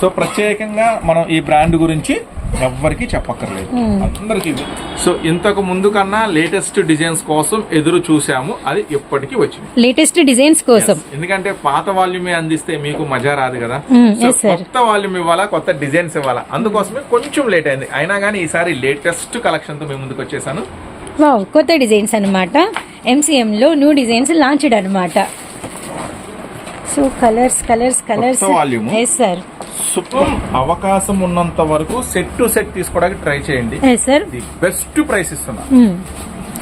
So ప్రత్యేకంగా మనం ఈ బ్రాండ్ గురించి ఎవ్వరికి చెప్పక్కర్లేదు. అందరికి సో ఇంతకు ముందు కన్నా లేటెస్ట్ డిజైన్స్ కోసం ఎదురు చూసాము అది ఇప్పటికీ వచ్చింది. లేటెస్ట్ డిజైన్స్ కోసం. ఎందుకంటే పాత వాల్యూమే అందిస్తే మీకు మజా రాదు కదా. Hmm. కొత్త వాల్యూమ్ ఇవ్వాలా కొత్త డిజైన్స్ ఇవ్వాలా? అందుకోసమే కొంచెం లేట్ అయింది. అయినా కానీ ఈసారి లేటెస్ట్ కలెక్షన్తో మేము ముందుకు వచ్చేసాను. కొత్త డిజైన్స్ అన్నమాట. MCM లో న్యూ డిజైన్స్ లాంచ్డ్ అన్నమాట. Colours colours colours. Yes sir super అవకాశం ఉన్నంత వరకు సెట్ టు సెట్ తీసుకోవడానికి ట్రై చేయండి బెస్ట్ ప్రైస్ ఇస్తున్నా Hmm.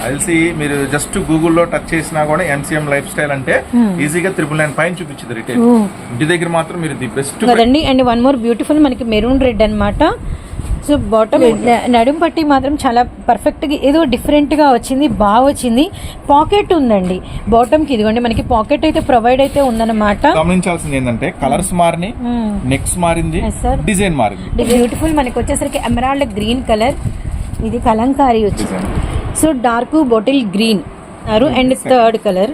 తెలిసి మీరు జస్ట్ గూగుల్లో టచ్ చేసినా కూడా ఎంసీఎం లైఫ్ స్టైల్ అంటే Hmm. ఈజీగా త్రిపుల్ నైన్ పైన చూపించింది రిటైల్ Oh. ఇంటి దగ్గర మాత్రం మీరు ది బెస్ట్ కదండి అండ్ వన్ మోర్ బ్యూటిఫుల్ మనకి మెరూన్ రెడ్ అన్నమాట సో బాటమ్ నడుం పట్టి మాత్రం చాలా పర్ఫెక్ట్గా ఏదో డిఫరెంట్గా వచ్చింది బాగా వచ్చింది. పాకెట్ ఉందండి. బాటమ్కి ఇదిగోండి మనకి పాకెట్ అయితే ప్రొవైడ్ అయితే ఉందన్నమాట. గమనించాల్సింది ఏంటంటే కలర్స్ Hmm. నెక్స్ మారింది. డిజైన్ మారింది. బ్యూటిఫుల్ మనకి వచ్చేసరికి ఎమరాల్డ్ గ్రీన్ కలర్ ఇది కలంకారీ వచ్చింది. So dark bottle green and third colour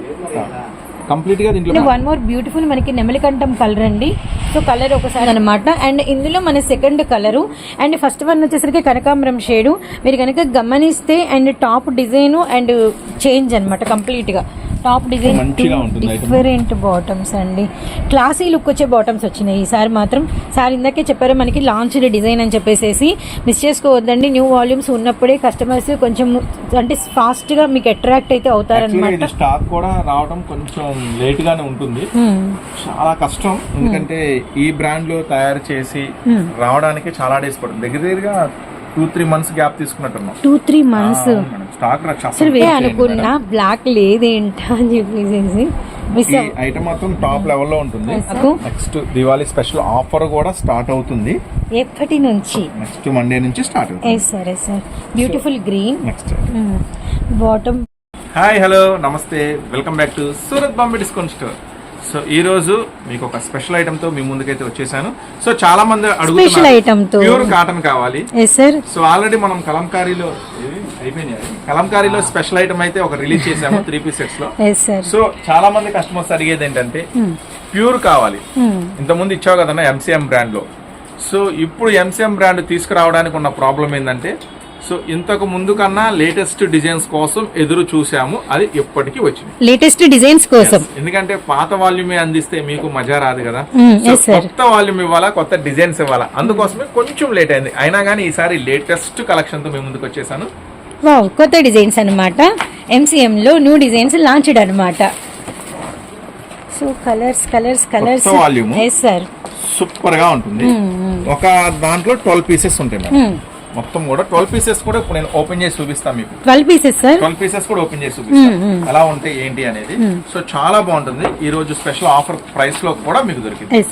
కంప్లీట్గా దీంట్లో వన్ మోర్ బ్యూటిఫుల్ మనకి నెమలికంఠం కలర్ అండి. సో కలర్ ఒకసారి అనమాట అండ్ ఇందులో మన second colour and first one వచ్చేసరికి కనకాంబరం షేడు మీరు కనుక గమనిస్తే and top design and change అనమాట కంప్లీట్గా. Top design. డిఫరెంట్ బాటమ్స్ అండి. క్లాసీ లుక్ వచ్చే బాటమ్స్ వచ్చినాయి ఈసారి మాత్రం. సార్ ఇందాకే చెప్పారు మనకి లాంచ్ డిజైన్ అని చెప్పేసి మిస్ చేసుకోవద్దండి న్యూ వాల్యూమ్స్ ఉన్నప్పుడే కస్టమర్స్ కొంచెం అంటే ఫాస్ట్గా మీకు అట్రాక్ట్ అయితే అవుతారనమాట స్టాక్ కూడా రావడం కొంచెం లేట్ గానే ఉంటుంది. చాలా కష్టం. ఎందుకంటే ఈ బ్రాండ్లో తయారు చేసి రావడానికి చాలా డేస్ పడుతుంది. దగ్గర దగ్గరగా టూ త్రీ మంత్స్ గ్యాప్ తీసుకున్నట్టున్నాం. టూ త్రీ మంత్స్ స్టాక్ అసలు వే అనుకున్నా బ్లాక్ లేదేంటా అని చెప్పేసి మిస్ ఈ ఐటమ్ మాత్రం టాప్ లెవెల్లో ఉంటుంది నాకు నెక్స్ట్ దివాళీ స్పెషల్ ఆఫర్ కూడా స్టార్ట్ అవుతుంది. ఎప్పటి నుంచి? నెక్స్ట్ మండే నుంచి స్టార్ట్ అవుతుంది. Yes sir yes sir beautiful green next bottom hi hello నమస్తే. Welcome back to Surat Bombay discount store so ఈ రోజు మీకు ఒక స్పెషల్ ఐటమ్తో మీ ముందుకైతే వచ్చేసాను. సో చాలా మంది తో. ప్యూర్ కాటన్ కావాలి. ఎస్ సార్ సో ఆల్రెడీ మనం కలంకారీలో కలంకారీలో స్పెషల్ ఐటమ్ అయితే ఒక రిలీజ్ చేసాము త్రీ పీస్ సెట్స్లో సో చాలా మంది కస్టమర్స్ అడిగేది ఏంటంటే ప్యూర్ కావాలి. ఇంతకుముందు ఇచ్చావు కదన్నా ఎంసీఎం బ్రాండ్లో సో ఇప్పుడు ఎంసీఎం బ్రాండ్ తీసుకురావడానికి ఉన్న ప్రాబ్లం ఏంటంటే సో ఇంతకు ముందు కన్నా లేటెస్ట్ డిజైన్స్ కోసం ఎదురు చూసాము అది ఇప్పటికీ వచ్చింది. లేటెస్ట్ డిజైన్స్ కోసం. ఎందుకంటే పాత వాల్యూమే అందిస్తే మీకు మజా రాదు కదా. Mm, sir. కొత్త వాల్యూమ్ ఇవ్వాలా కొత్త డిజైన్స్ ఇవ్వాలా? అందుకోసమే కొంచెం లేట్ అయింది. అయినా కానీ ఈసారి లేటెస్ట్ కలెక్షన్తో మేము ముందుకు వచ్చేసాను. వావ్ కొత్త డిజైన్స్ అన్నమాట. MCM లో న్యూ డిజైన్స్ లాంచ్డ్ అన్నమాట. So colours colours colours. Yes sir సూపర్గా ఉంటుంది. Hmm, ఒక దాంట్లో ట్వెల్వ్ పీసెస్ ఉంటాయి మేడం. మొత్తం కూడా ట్వెల్వ్ పీసెస్ కూడా ఇప్పుడు నేను ఓపెన్ చేసి చూపిస్తాను మీకు. Twelve pieces sir twelve pieces కూడా ఓపెన్ చేసి Hmm, చూపిస్తాను ఎలా ఉంటాయి ఏంటి అనేది. సో చాలా బాగుంటుంది. ఈ రోజు స్పెషల్ ఆఫర్ ప్రైస్లో కూడా మీకు దొరికింది.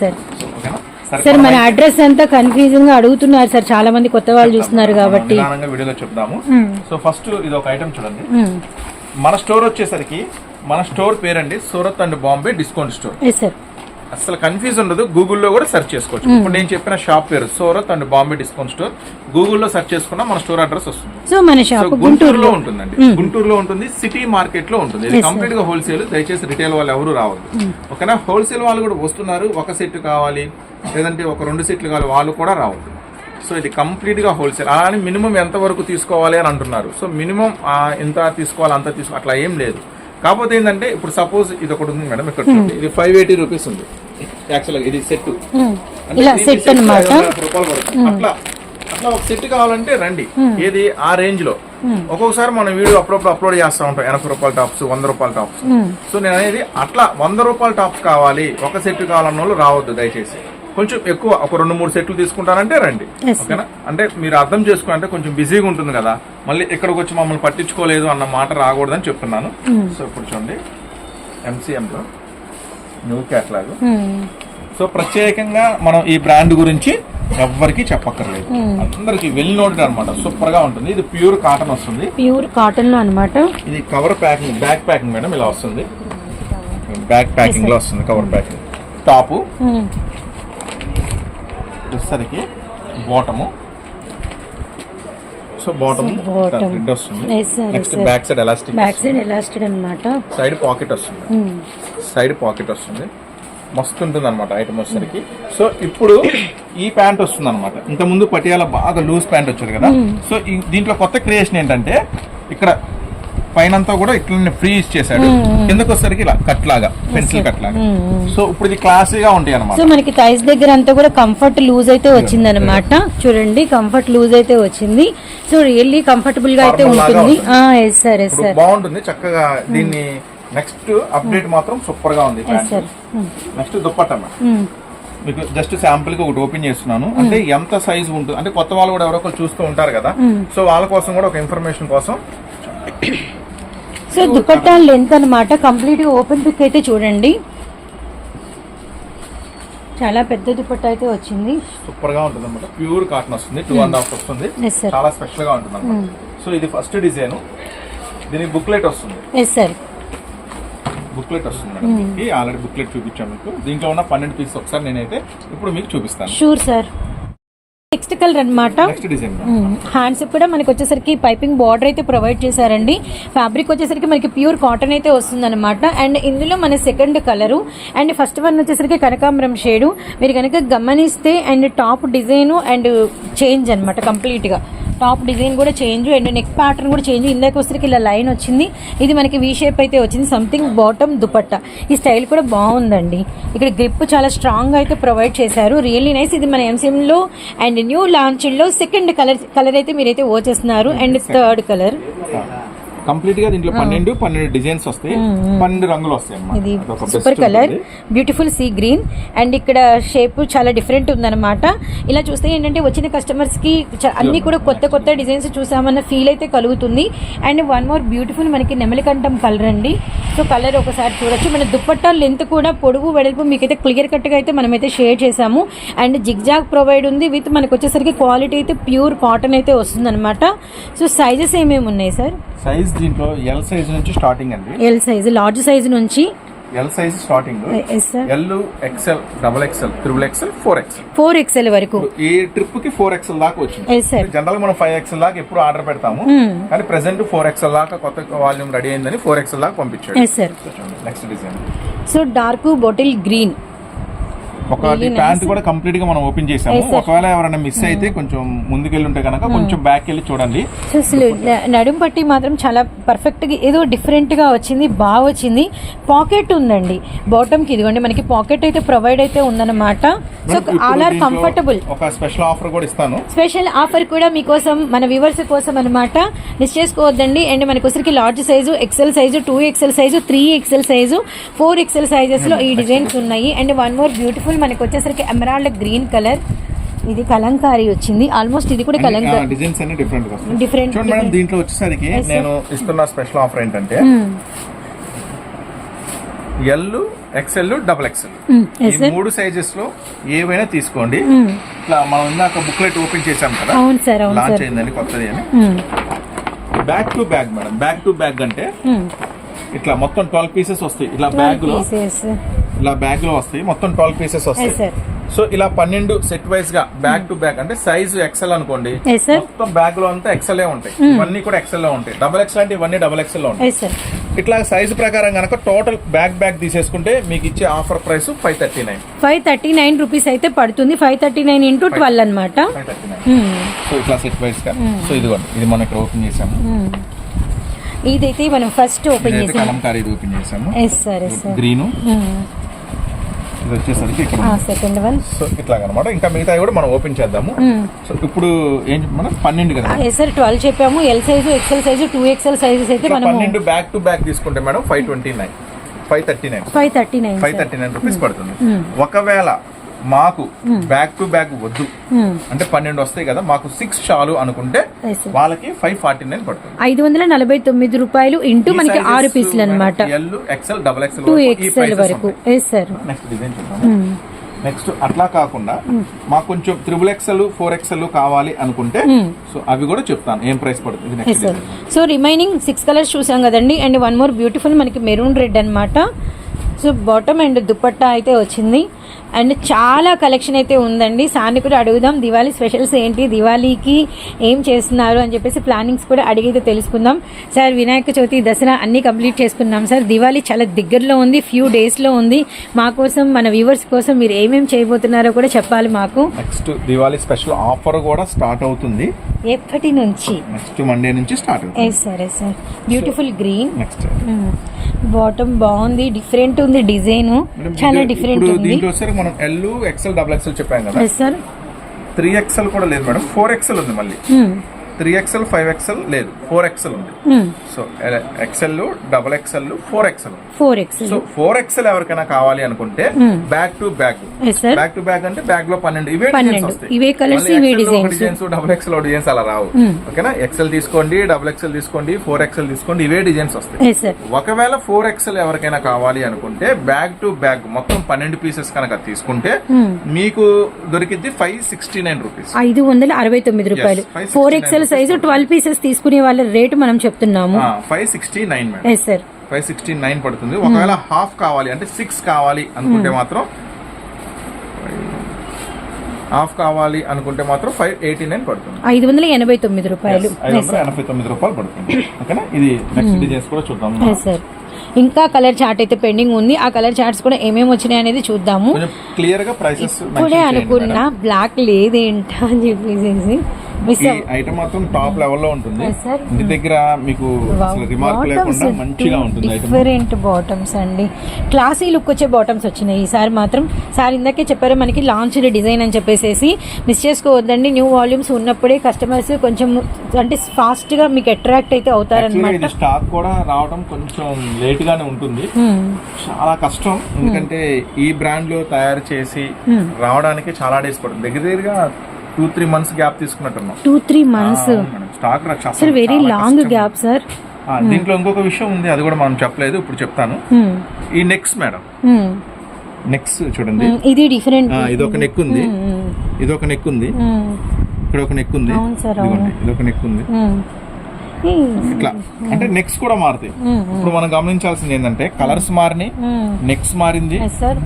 ఓకేనా సరే, మన అడ్రస్ అంతా కన్ఫ్యూజింగ్గా అడుగుతున్నారు సార్ చాలా మంది కొత్త వాళ్ళు చూస్తున్నారు కాబట్టి. వీడియోలో చెప్దాము సో ఫస్ట్ ఇది ఒక ఐటమ్ చూడండి. మన స్టోర్ వచ్చేసరికి మన స్టోర్ పేరండి Surat and Bombay discount store. Sir అసలు కన్ఫ్యూజ్ ఉండదు. గూగుల్లో కూడా సెర్చ్ చేసుకోవచ్చు. ఇప్పుడు నేను చెప్పిన షాప్ పేరు Surat and Bombay discount store గూగుల్లో సెర్చ్ చేసుకున్నా మన స్టోర్ అడ్రస్ వస్తుంది. సో మన సో షాప్ గుంటూరులో ఉంటుందండి. గుంటూరులో ఉంటుంది సిటీ మార్కెట్లో ఉంటుంది. ఇది కంప్లీట్గా హోల్సేల్ దయచేసి రిటైల్ వాళ్ళు ఎవరు రావద్దు. ఓకేనా? హోల్సేల్ వాళ్ళు కూడా వస్తున్నారు. ఒక సెట్ కావాలి. లేదంటే ఒక రెండు సెట్లు కావాలి. వాళ్ళు కూడా రావద్దు. సో ఇది కంప్లీట్గా హోల్సేల్ అలా అని మినిమం ఎంత వరకు తీసుకోవాలి అని అంటున్నారు. సో మినిమం ఎంత తీసుకోవాలి అంత తీసుకో అట్లా ఏం లేదు. కాకపోతే ఏంటంటే ఇప్పుడు సపోజ్ ఇది ఒకటి ఉంది మేడం ఇక్కడ చూడండి. ఇది ఫైవ్ ఎయిటీ రూపీస్ ఉంది. యాక్చువల్గా ఇది సెట్ ఇలా రూపాయలు పడుతుంది. అట్లా అట్లా ఒక సెట్ కావాలంటే రండి. ఏది? ఆ రేంజ్లో. ఒక్కొక్కసారి మనం వీడియో అప్పుడప్పుడు అప్లోడ్ చేస్తూ ఉంటాం. ఎనభై రూపాయల టాప్స్ వంద రూపాయల టాప్స్ సో నేను అనేది అట్లా వంద రూపాయల టాప్స్ కావాలి. ఒక సెట్ కావాలన్న వాళ్ళు రావద్దు దయచేసి. కొంచెం ఎక్కువ ఒక రెండు మూడు సెట్లు తీసుకుంటారంటే రండి. ఓకేనా? అంటే మీరు అర్థం చేసుకోవాలంటే కొంచెం బిజీగా ఉంటుంది కదా. మళ్ళీ ఇక్కడికి వచ్చి మమ్మల్ని పట్టించుకోలేదు అన్న మాట రాకూడదని చెప్తున్నాను. సో ఇప్పుడు చూడండి. MCM లో న్యూ క్యాట్లాగ్. సో ప్రత్యేకంగా మనం ఈ బ్రాండ్ గురించి ఎవ్వరికి చెప్పక్కర్లేదు. అందరికి వెల్ నోటెడ్ అనమాట సూపర్గా ఉంటుంది. ఇది ప్యూర్ కాటన్ వస్తుంది. ప్యూర్ కాటన్లో అనమాట ఇది cover packing back packing madam ఇలా వస్తుంది. బ్యాక్ ప్యాకింగ్లో వస్తుంది కవర్ ప్యాకింగ్ టాప్ వచ్చేసరికి బాటము. So bottom. రెడ్ వస్తుంది. Next. Back side elastic back side elastic అనమాట సైడ్ పాకెట్ వస్తుంది. సైడ్ పాకెట్ వస్తుంది. మస్తు ఉంటుంది అనమాట ఐటమ్ వచ్చేసరికి. సో ఇప్పుడు ఈ ప్యాంట్ వస్తుంది అనమాట ఇంత ముందు పటియాల బాగా లూజ్ ప్యాంట్ వచ్చేది కదా. సో ఈ- దీంట్లో కొత్త క్రియేషన్ ఏంటంటే ఇక్కడ పైనంతా కూడా ఇట్లా ఫ్రీ ఇచ్చేసాడు కిందకి వచ్చేసరికి ఇలా కట్ లాగా పెన్సిల్ కట్ లాగా సో ఇప్పుడు ఇది క్లాసీగా ఉంటాయి అనమాట సో మనకి థైస్ దగ్గర అంతా కూడా కంఫర్ట్ లూజ్ అయితే వచ్చింది అనమాట చూడండి కంఫర్ట్ లూజ్ అయితే వచ్చింది. సో రియల్లీ కంఫర్టబుల్గా అయితే ఉంటుంది. సార్ సార్ బాగుంటుంది చక్కగా దీన్ని నెక్స్ట్ అప్డేట్ మాత్రం సూపర్గా ఉంది నెక్స్ట్ దుప్పట్టా మీకు జస్ట్ శాంపుల్కి ఒకటి ఓపెన్ చేస్తున్నాను. అంటే ఎంత సైజ్ ఉంటుంది అంటే కొత్త వాళ్ళు కూడా ఎవరో ఒకరు చూస్తూ ఉంటారు కదా. సో వాళ్ళ కోసం కూడా ఒక ఇన్ఫర్మేషన్ కోసం సో దుపట్టా లెంత్ అన్నమాట. కంప్లీట్గా ఓపెన్ పిక్ అయితే చూడండి. చాలా పెద్ద దుపట్టా అయితే వచ్చింది. సూపర్గా ఉంటుంది అనమాట ప్యూర్ కాటన్ వస్తుంది. టూ అండ్ హాఫ్ వస్తుంది. సార్ చాలా స్పెషల్గా ఉంటుంది అనమాట సో ఇది ఫస్ట్ డిజైన్ దీనికి బుక్లెట్ వస్తుంది. ఎస్ సార్ బుక్లెట్ వస్తుంది మేడం ఆల్రెడీ బుక్లెట్ చూపించాను మీకు. దీంట్లో ఉన్న పన్నెండు పీసెస్ ఒకసారి నేనైతే ఇప్పుడు మీకు చూపిస్తాను. Sure sir next colour design hands కూడా మనకి వచ్చేసరికి పైపింగ్ బార్డర్ అయితే ప్రొవైడ్ చేశారండి. ఫ్యాబ్రిక్ వచ్చేసరికి మనకి ప్యూర్ కాటన్ అయితే వస్తుంది అనమాట అండ్ ఇందులో మన second colour and first one వచ్చేసరికి కనకాంబరం షేడు మీరు కనుక గమనిస్తే and top design and change అనమాట కంప్లీట్గా టాప్ డిజైన్ కూడా చేంజ్ అండ్ నెక్ ప్యాటర్న్ కూడా చేంజ్. ఇందాక వచ్చేసరికి ఇలా లైన్ వచ్చింది. ఇది మనకి వీ షేప్ అయితే వచ్చింది. Something bottom dupatta. ఈ స్టైల్ కూడా బాగుందండి. ఇక్కడ గ్రిప్ చాలా స్ట్రాంగ్ అయితే ప్రొవైడ్ చేశారు. రియల్లీ నైస్ ఇది మన ఎంసీఎం లో అండ్ న్యూ లాంచ్లో సెకండ్ కలర్ కలర్ అయితే మీరైతే ఓచేస్తున్నారు అండ్ థర్డ్ కలర్ కంప్లీట్గా దీంట్లో పన్నెండు పన్నెండు డిజైన్స్ వస్తాయి. పన్నెండు రంగులు వస్తాయి. ఇది super colour. Beautiful sea green and ఇక్కడ షేప్ చాలా డిఫరెంట్ ఉందన్నమాట. ఇలా చూస్తే ఏంటంటే వచ్చిన కస్టమర్స్కి అన్ని కూడా కొత్త కొత్త డిజైన్స్ చూసామన్న ఫీల్ అయితే కలుగుతుంది. అండ్ వన్ మోర్ బ్యూటిఫుల్ మనకి నెమలికంఠం కలర్ అండి. సో కలర్ ఒకసారి చూడొచ్చు. మన దుప్పట్టా లెంత్ కూడా పొడుగు వెడల్పు మీకైతే క్లియర్ కట్గా అయితే మనమైతే షేర్ చేసాము అండ్ జిగ్జాగ్ ప్రొవైడ్ ఉంది. విత్ మనకు వచ్చేసరికి క్వాలిటీ అయితే ప్యూర్ కాటన్ అయితే వస్తుంది సో సైజెస్ ఏమేమి ఉన్నాయి సార్ సైజ్ దీంట్లో ఎల్ సైజ్ నుంచి స్టార్టింగ్ అండి. ఎల్ సైజ్ లార్జ్ సైజ్ నుంచి L size starting L XL double XL triple XL four XL four XL వరకు. ఈ ట్రిప్కి ఫోర్ ఎక్సెల్ దాకా వచ్చింది. జనరల్ మనం ఫైవ్ ఎక్సెల్ దాకా ఎప్పుడు ఆర్డర్ పెడతాము కానీ ప్రెసెంట్ ఫోర్ ఎక్సెల్ దాకా కొత్త వాల్యూమ్ రెడీ అయిందని ఫోర్ ఎక్సెల్ దాకా పంపించాడు. Next design so dark bottle green pant కూడా కంప్లీట్గా మనం ఓపెన్ చేసాము. ఒకవేళ ఎవరైనా మిస్ అయితే కొంచెం ముందుకెళ్ళి ఉంటే కనుక కొంచెం బ్యాక్ వెళ్ళి చూడండి అసలు నడుం పట్టి మాత్రం చాలా పర్ఫెక్ట్గా ఏదో డిఫరెంట్గా వచ్చింది బాగా వచ్చింది. పాకెట్ ఉందండి. బాటమ్కి ఇదిగోండి మనకి పాకెట్ అయితే ప్రొవైడ్ అయితే ఉందన్నమాట. సో ఆల్ ఆర్ కంఫర్టబుల్ ఒక స్పెషల్ ఆఫర్ కూడా ఇస్తాను. స్పెషల్ ఆఫర్ కూడా మీకోసం మన వ్యూవర్స్ కోసం అనమాట మిస్ చేసుకోవద్దండి. అండ్ మనకి వచ్చరికి large size XL size two XL size three XL size four XL సైజెస్లో ఈ డిజైన్స్ ఉన్నాయి. అండ్ వన్ మోర్ బ్యూటిఫుల్ మనకి వచ్చేసరికి ఎమరాల్డ్ గ్రీన్ కలర్ ఇది కలంకారీ వచ్చింది. ఆల్మోస్ట్ ఇది కూడా కలంకారీ. డిజైన్స్ అన్ని డిఫరెంట్ Different, చూడండి మేడం. దీంట్లో వచ్చేసరికి. నేను ఇస్తున్న స్పెషల్ ఆఫర్ ఏంటంటే ఎల్ ఎక్సెల్ డబుల్ ఎక్సెల్ ఈ మూడు సైజెస్లో ఏవైనా తీసుకోండి. ఇట్లా మనం ఇందాక బుక్లెట్ ఓపెన్ చేసాం కదా? అవును సార్ అవును లాంచ్ సార్. అయిందని కొత్తది అని. Back to bag madam back to bag అంటే ఇట్లా మొత్తం ట్వెల్వ్ పీసెస్ వస్తాయి. ఇలా బ్యాగ్లో ఇలా బ్యాగ్లో వస్తాయి. మొత్తం ట్వెల్వ్ పీసెస్ వస్తాయి. సో ఇలా పన్నెండు సెట్ వైజ్గా బ్యాక్ టు బ్యాక్ అంటే సైజ్ ఎక్సెల్ అనుకోండి. మొత్తం బ్యాగ్లో అంతా ఎక్సెల్ ఉంటాయి. ఇవన్నీ కూడా ఎక్సెల్లో ఉంటాయి. డబల్ ఎక్సెల్ అంటే ఇవన్నీ డబల్ ఎక్సెల్లో ఉంటాయి. ఇట్లా సైజ్ ప్రకారం కనుక టోటల్ బ్యాగ్ బ్యాగ్ తీసేసుకుంటే మీకు ఇచ్చే offer price five thirty nine five thirty nine rupees అయితే పడుతుంది five thirty nine into twelve అనమాట సో ఇట్లా సెట్ వైజ్గా. సో ఇదిగోండి. ఇది మనం ఇక్కడ ఓపెన్ చేసాము. ఇదైతే మనం ఫస్ట్ ఓపెన్ ఇదైతే చేసాం కలంకారీ ఓపెన్ చేసాము. గ్రీన్ ఇది వచ్చేసరికి. సెకండ్ వన్ సో ఇట్లా అనమాట ఇంకా మిగతా కూడా మనం ఓపెన్ చేద్దాము. సో ఇప్పుడు ఏం మనం పన్నెండు కదా సార్ ట్వెల్వ్ చెప్పాము. L size XL size two XL sizes అయితే మనము పన్నెండు బ్యాక్ టు బ్యాక్ తీసుకుంటే madam five twenty nine five thirty nine five thirty nine five thirty nine rupees పడుతుంది ఒకవేళ మాకు బ్యాక్ టు బ్యాక్ వద్దు. అంటే పన్నెండు వస్తాయి కదా మాకు సిక్స్ చాలు అనుకుంటే వాళ్ళకి ఫైవ్ ఫార్టీ నైన్ పడుతుంది. ఐదు వందల నలభై తొమ్మిది రూపాయలు ఇంటూ మనకి ఆరు పీసులు అనమాట XL double XL two XL వరకు ఎస్ సార్ నెక్స్ట్ డిజైన్ చూద్దాం. నెక్స్ట్ అట్లా కాకుండా మాకు కొంచెం త్రిబుల్ ఎక్సెల్ ఫోర్ ఎక్సెల్ కావాలి అనుకుంటే సో అవి కూడా చెప్తాను ఏం ప్రైస్ పడుతుంది సో రిమైనింగ్ సిక్స్ కలర్స్ చూసాం కదండి అండ్ వన్ మోర్ బ్యూటిఫుల్ మనకి మెరూన్ రెడ్ అన్నమాట. సో బాటమ్ అండ్ దుపట్టా అయితే వచ్చింది. అండ్ చాలా కలెక్షన్ అయితే ఉందండి. సార్ని కూడా అడుగుదాం దివాళీ స్పెషల్స్ ఏంటి దివాళీకి ఏం చేస్తున్నారు అని చెప్పేసి ప్లానింగ్స్ కూడా అడిగితే తెలుసుకుందాం. సార్ వినాయక చవితి దసరా అన్ని కంప్లీట్ చేసుకున్నాం సార్. దివాళీ చాలా దగ్గరలో ఉంది ఫ్యూ డేస్లో ఉంది. మా కోసం మన వ్యూవర్స్ కోసం మీరు ఏమేమి చేయబోతున్నారో కూడా చెప్పాలి మాకు. నెక్స్ట్ దివాళీ స్పెషల్ ఆఫర్ కూడా స్టార్ట్ అవుతుంది. ఎప్పటి నుంచి? నెక్స్ట్ మండే నుంచి స్టార్ట్ అవుతుంది. Sir sir. Beautiful green. Next. Bottom బాగుంది డిఫరెంట్ ఉంది డిజైన్. చాలా డిఫరెంట్ ఉంది. వచ్చేసరికి మనం ఎల్ ఎక్సెల్ డబుల్ ఎక్సెల్ చెప్పాం కదా. త్రీ ఎక్సెల్ కూడా లేదు మేడం. ఫోర్ ఎక్సెల్ ఉంది మళ్ళీ. త్రీ ఎక్సెల్ ఫైవ్ ఎక్సెల్ లేదు ఫోర్ ఎక్సెల్ ఉంది. So XL double XL four XL four X so four XL ఎవరికైనా కావాలి అనుకుంటే back to back back to back అంటే బ్యాక్లో పన్నెండు. ఇవే. డిజైన్స్ ఇవే designs. Designs double XL designs అలా రావు. ఓకేనా? ఎక్సెల్ తీసుకోండి డబుల్ ఎక్సెల్ తీసుకోండి ఫోర్ ఎక్సెల్ తీసుకోండి ఇవే డిజైన్స్ వస్తాయి. ఒకవేళ ఫోర్ ఎక్సెల్ ఎవరికైనా కావాలి అనుకుంటే బ్యాక్ టు బ్యాక్ మొత్తం పన్నెండు పీసెస్ కనుక తీసుకుంటే మీకు దొరికిద్ది ఫైవ్ సిక్స్టీ నైన్ రూపీస్ ఐదు వందల అరవై తొమ్మిది రూపాయలు. Four XL size twelve pieces తీసుకునే వాళ్ళ రేటు మనం చెప్తున్నాము. Five sixty nine yes sir five sixty nine పడుతుంది. ఒకవేళ హాఫ్ కావాలి అంటే సిక్స్ కావాలి అనుకుంటే మాత్రం హాఫ్ కావాలి అనుకుంటే మాత్రం ఫైవ్ ఎయిటీ నైన్ పడుతుంది. ఐదు వందల ఎనభై తొమ్మిది రూపాయలు. ఎనభై తొమ్మిది రూపాయలు పడుతుంది. ఓకేనా? ఇది నెక్స్ట్ డిజైన్స్ కూడా చూద్దాం సార్ ఇంకా కలర్ చార్ట్ అయితే పెండింగ్ ఉంది. ఆ కలర్ చార్ట్స్ కూడా ఏమేమి వచ్చినాయి అనేది చూద్దాము. క్లియర్గా ప్రైసెస్ ఇప్పుడే అనుకున్నా బ్లాక్ లేదేంటా అని చెప్పేసి ఐటమ్ మాత్రం టాప్ లెవెల్లో ఉంటుంది. ఇంటి దగ్గర మీకు రిమార్క్ లేకుండా మంచిగా ఉంటుంది డిఫరెంట్ బాటమ్స్ అండి. క్లాసీ లుక్ వచ్చే బాటమ్స్ వచ్చినాయి. ఈసారి మాత్రం సార్ ఇందాకే చెప్పారు మనకి లాంచ్ డిజైన్ అని చెప్పేసి మిస్ చేసుకోవద్దండి. న్యూ వాల్యూమ్స్ ఉన్నప్పుడే కస్టమర్స్ కొంచెం అంటే ఫాస్ట్గా మీకు అట్రాక్ట్ అయితే అవుతారనమాట స్టాక్ కూడా రావడం కొంచెం లేట్ గానే ఉంటుంది. చాలా కష్టం. ఎందుకంటే ఈ బ్రాండ్లో తయారు చేసి రావడానికి చాలా డేస్ పడుతుంది. దగ్గర దగ్గరగా two three months gap తీసుకున్నట్టున్నాం. Two three months stock sir very long gap sir దీంట్లో ఇంకొక విషయం ఉంది అది కూడా మనం చెప్పలేదు ఇప్పుడు చెప్తాను. ఈ నెక్స్ మేడం. నెక్స్ చూడండి. ఇది డిఫరెంట్ ఇది ఒక నెక్ ఉంది. ఇది ఒక నెక్ ఉంది. ఇక్కడ ఒక నెక్ ఉంది. ఇది ఒక నెక్ ఉంది. ఇట్లా. అంటే నెక్స్ కూడా మారుతాయి. ఇప్పుడు మనం గమనించాల్సింది ఏంటంటే కలర్స్ మారినాయి నెక్స్ మారింది.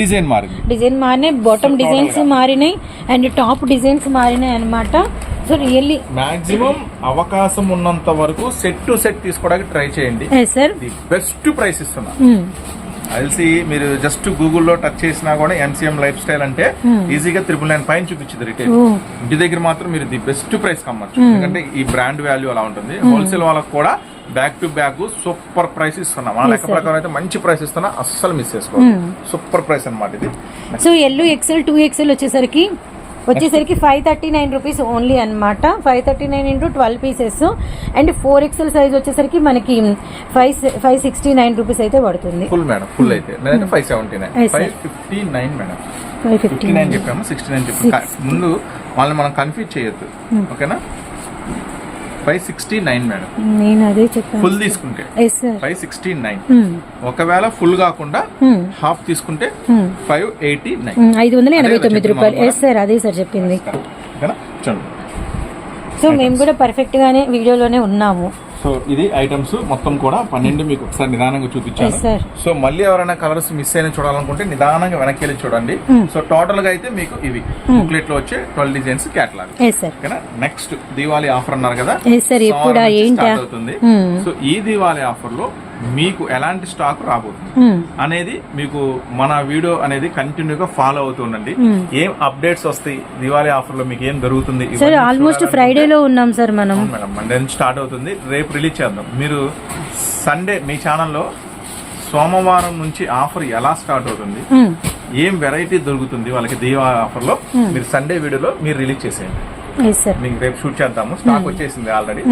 డిజైన్ మారింది. డిజైన్ మారినాయి బాటమ్ డిజైన్స్ మారినాయి అండ్ టాప్ డిజైన్స్ మారినాయి అనమాట సో రియల్లీ మాక్సిమం అవకాశం ఉన్నంత వరకు సెట్ టు సెట్ తీసుకోవడానికి ట్రై చేయండి. బెస్ట్ ప్రైస్ ఇస్తున్నా. తెలిసి మీరు జస్ట్ గూగుల్లో టచ్ చేసినా కూడా ఎంసీఎం లైఫ్ స్టైల్ అంటే ఈజీగా త్రిపుల్ నైన్ పైన చూపించింది రిటైల్ Oh. ఇంటి దగ్గర మాత్రం మీరు ది బెస్ట్ ప్రైస్ కమ్మచ్చు. ఎందుకంటే ఈ బ్రాండ్ వాల్యూ అలా ఉంటుంది. హోల్సేల్ వాళ్ళకి కూడా back to back super price ఇస్తున్నాం. మన లెక్క ప్రకారం అయితే మంచి ప్రైస్ ఇస్తున్నా అస్సలు మిస్ చేసుకోవాలి సూపర్ ప్రైస్ అన్నమాట ఇది. సో ఎల్లు ఎక్సెల్ టూ ఎక్సెల్ వచ్చేసరికి వచ్చేసరికి five thirty nine rupees only అనమాట five thirty nine into twelve pieces and four XL size వచ్చేసరికి మనకి five five sixty nine rupees అయితే పడుతుంది. ఫుల్ మేడం ఫుల్ అయితే. Five seventy nine. Five fifty nine madam fifty fifty nine చెప్పాము sixty nine చెప్పాము. ముందు వాళ్ళని మనం కన్ఫ్యూజ్ చేయొద్దు. ఓకేనా ఫైవ్ సిక్స్టీ నైన్ మేడం. నేను అదే చెప్పాను. ఫుల్ తీసుకుంటే. Five sixty nine. ఒకవేళ ఫుల్ కాకుండా హాఫ్ తీసుకుంటే ఫైవ్ ఎయిటీ నైన్. ఐదు వందల ఎనభై తొమ్మిది రూపాయలు. ఎస్ సార్ అదే సార్ చెప్పింది. సో మేము కూడా పర్ఫెక్ట్ గానే వీడియోలోనే ఉన్నాము. సో ఇది ఐటమ్స్ మొత్తం కూడా పన్నెండు మీకు ఒకసారి నిదానంగా చూపించాను. సో మళ్ళీ ఎవరైనా కలర్స్ మిస్ అయిన చూడాలనుకుంటే నిదానంగా వెనక్కి వెళ్ళి చూడండి. సో టోటల్గా అయితే మీకు ఇవి. బుక్లెట్లో వచ్చే ట్వెల్వ్ డిజైన్స్ ఓకేనా? నెక్స్ట్ దీవాలి ఆఫర్ అన్నారు కదా. అవుతుంది. Hmm. సో ఈ దీవాలి ఆఫర్లో మీకు ఎలాంటి స్టాక్ రాబోతుంది అనేది మీకు మన వీడియో అనేది కంటిన్యూగా ఫాలో అవుతుండండి ఏం అప్డేట్స్ వస్తాయి? దివాళీ ఆఫర్లో మీకు ఏం సార్ ఇవన్నీ ఆల్మోస్ట్ చూడాలనుకుంటే- ఫ్రైడేలో ఉన్నాం సార్ మనం. మేడం మండే నుంచి స్టార్ట్ అవుతుంది. రేపు రిలీజ్ చేద్దాం. మీరు సండే మీ ఛానల్లో సోమవారం నుంచి ఆఫర్ ఎలా స్టార్ట్ అవుతుంది. ఏం వెరైటీ దొరుకుతుంది వాళ్ళకి దీవా ఆఫర్లో? మీరు సండే వీడియోలో మీరు రిలీజ్ చేసేయండి. మీకు రేపు షూట్ చేద్దాము. స్టాక్ వచ్చేసింది ఆల్రెడీ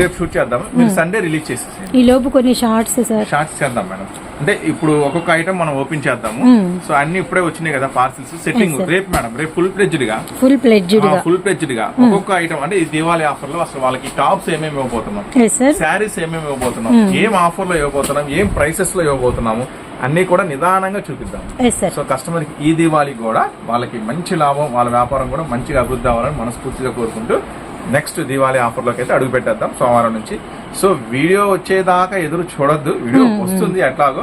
రేపు షూట్ చేద్దాము. మీరు సండే రిలీజ్ చేసేసేయండి. ఈ లోపు కొన్ని షార్ట్స్ సార్ షార్ట్స్ చేద్దాం మేడం అంటే ఇప్పుడు ఒక్కొక్క ఐటమ్ మనం ఓపెన్ చేద్దాము. సో అన్ని ఇప్పుడే వచ్చినాయి కదా పార్సిల్స్ సెట్టింగ్ రేపు మేడం రేపు ఫుల్ ప్లెజ్డ్గా ఫుల్ ప్లెడ్జ్డ్గా ఫుల్ ప్లెజ్డ్గా ఒక్కొక్క ఐటమ్ అంటే ఈ దీవాళీ ఆఫర్లో అసలు వాళ్ళకి టాప్స్ ఏమేమి ఇవ్వబోతున్నాం? శారీస్ ఏమేమి ఇవ్వబోతున్నాం? ఏం ఆఫర్లో ఇవ్వబోతున్నాం? ఏం ప్రైసెస్లో ఇవ్వబోతున్నాము? అన్ని కూడా నిదానంగా చూపిద్దాం. సో కస్టమర్కి ఈ దివాళీకి కూడా వాళ్ళకి మంచి లాభం వాళ్ళ వ్యాపారం కూడా మంచిగా అభివృద్ధి అవ్వాలని మనస్ఫూర్తిగా కోరుకుంటూ నెక్స్ట్ దివాళీ ఆఫర్లోకి అయితే అడుగు పెట్టేద్దాం సోమవారం నుంచి. సో వీడియో వచ్చేదాకా ఎదురు చూడొద్దు. వీడియో వస్తుంది ఎట్లాగో.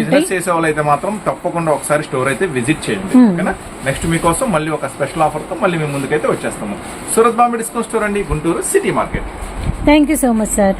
బిజినెస్ చేసే వాళ్ళు అయితే మాత్రం తప్పకుండా ఒకసారి స్టోర్ అయితే విజిట్ చేయండి. ఓకేనా? నెక్స్ట్ మీకోసం మళ్ళీ ఒక స్పెషల్ ఆఫర్తో మళ్ళీ మీ ముందుకైతే వచ్చేస్తాము. సూరత్ బాంబే డిస్కౌంట్ స్టోర్ అండి Guntur city market. Thank you so much sir